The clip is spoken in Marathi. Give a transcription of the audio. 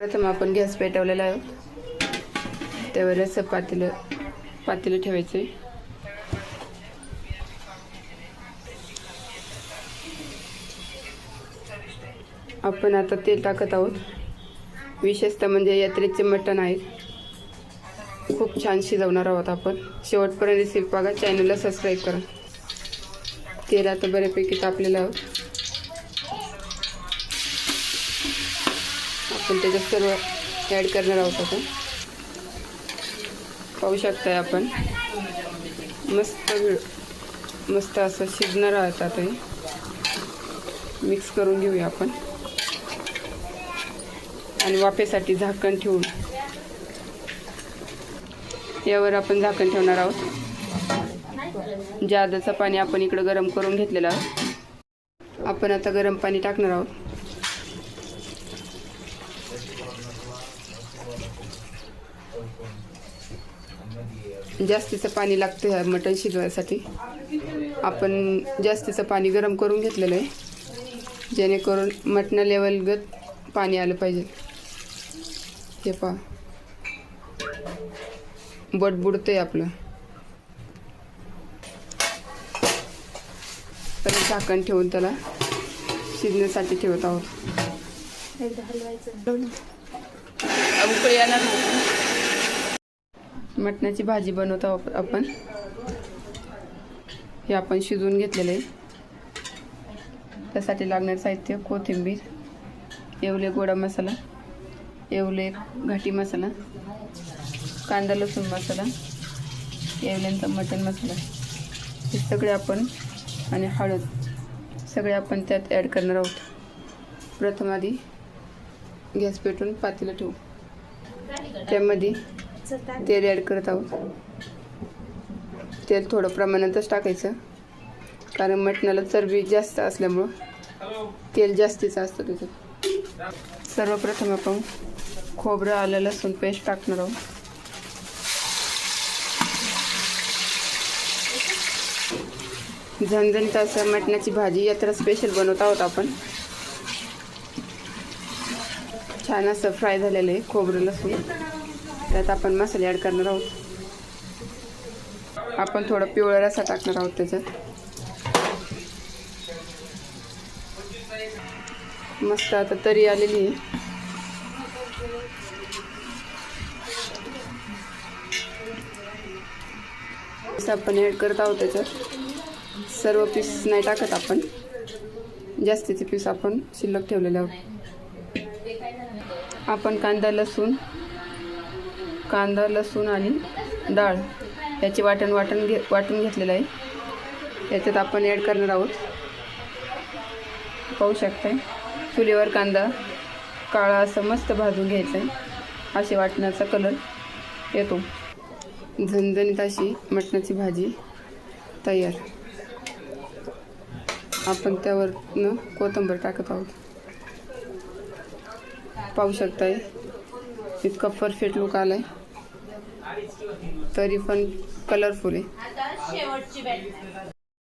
प्रथम आपण गॅस पेटवलेला आहोत त्यावर असं पातेलं पातेलं ठेवायचं आपण आता तेल टाकत आहोत. विशेषतः म्हणजे यात्रेचे मटण आहेत खूप छान शिजवणार आहोत आपण. शेवटपर्यंत रेसिपी बघा. चॅनलला सबस्क्राईब करा. तेल आता बऱ्यापैकी तापलेलं आहोत आपण त्याच्यात सर्व ॲड करणार आहोत आपण. पाहू शकताय आपण. मस्त मस्त असं शिजणार आहोत आता हे. मिक्स करून घेऊया आपण. आणि वाफेसाठी झाकण ठेवून. यावर आपण झाकण ठेवणार आहोत. जादाचं पाणी आपण इकडं गरम करून घेतलेलं आहोत. आपण आता गरम पाणी टाकणार आहोत. जास्तीचं पाणी लागतं ह्या मटण शिजवायसाठी. आपण जास्तीचं पाणी गरम करून घेतलेलं आहे. जेणेकरून मटणा लेवलगत पाणी आलं पाहिजे. हे पहा. आहे आपलं. तर झाकण ठेवून त्याला शिजण्यासाठी ठेवत आहोत. उकळी येणार मटणाची भाजी बनवत आहोत आपण. हे आपण शिजवून घेतलेलं आहे. त्यासाठी लागणारं साहित्य कोथिंबीर येवले गोडा मसाला येवले घाटी मसाला कांदा लसूण मसाला येवल्यांचा मटण मसाला. हे सगळे आपण आणि हळद सगळे आपण त्यात ॲड करणार आहोत. प्रथम आधी गॅस पेटून पातेलं ठेवू. त्यामध्ये तेल ॲड करत आहोत. तेल थोडं प्रमाणातच टाकायचं. कारण मटणाला चरबी जास्त असल्यामुळं तेल जास्तीचं असतं त्याच्यात. सर्वप्रथम आपण खोबरं आलं लसूण पेस्ट टाकणार आहोत. झणझणीत असं मटणाची भाजी यात्रा स्पेशल बनवत आहोत आपण. छान असं फ्राय झालेलं आहे खोबरं लसूण. त्यात आपण मसाले ॲड करणार आहोत. आपण थोडं पिवळा रसा टाकणार आहोत त्याच्यात. मस्त आता तरी आलेली आहे. असं आपण ॲड करत आहोत त्याच्यात. सर्व पीस नाही टाकत आपण. जास्तीचे पीस आपण शिल्लक ठेवलेले आहोत. आपण कांदा लसूण कांदा लसूण आणि डाळ याचे वाटण वाटण घे वाटून घेतलेलं आहे. याच्यात आपण ॲड करणार आहोत. पाहू शकताय. चुलीवर कांदा काळा असं मस्त भाजून घ्यायचा आहे असे वाटण्याचा कलर येतो. झणझणीत अशी मटणाची भाजी तयार. आपण त्यावरनं कोथिंबीर टाकत आहोत. पाहू शकताय. इतका परफेक्ट लुक आलाय. तरी पण कलरफुल आहे.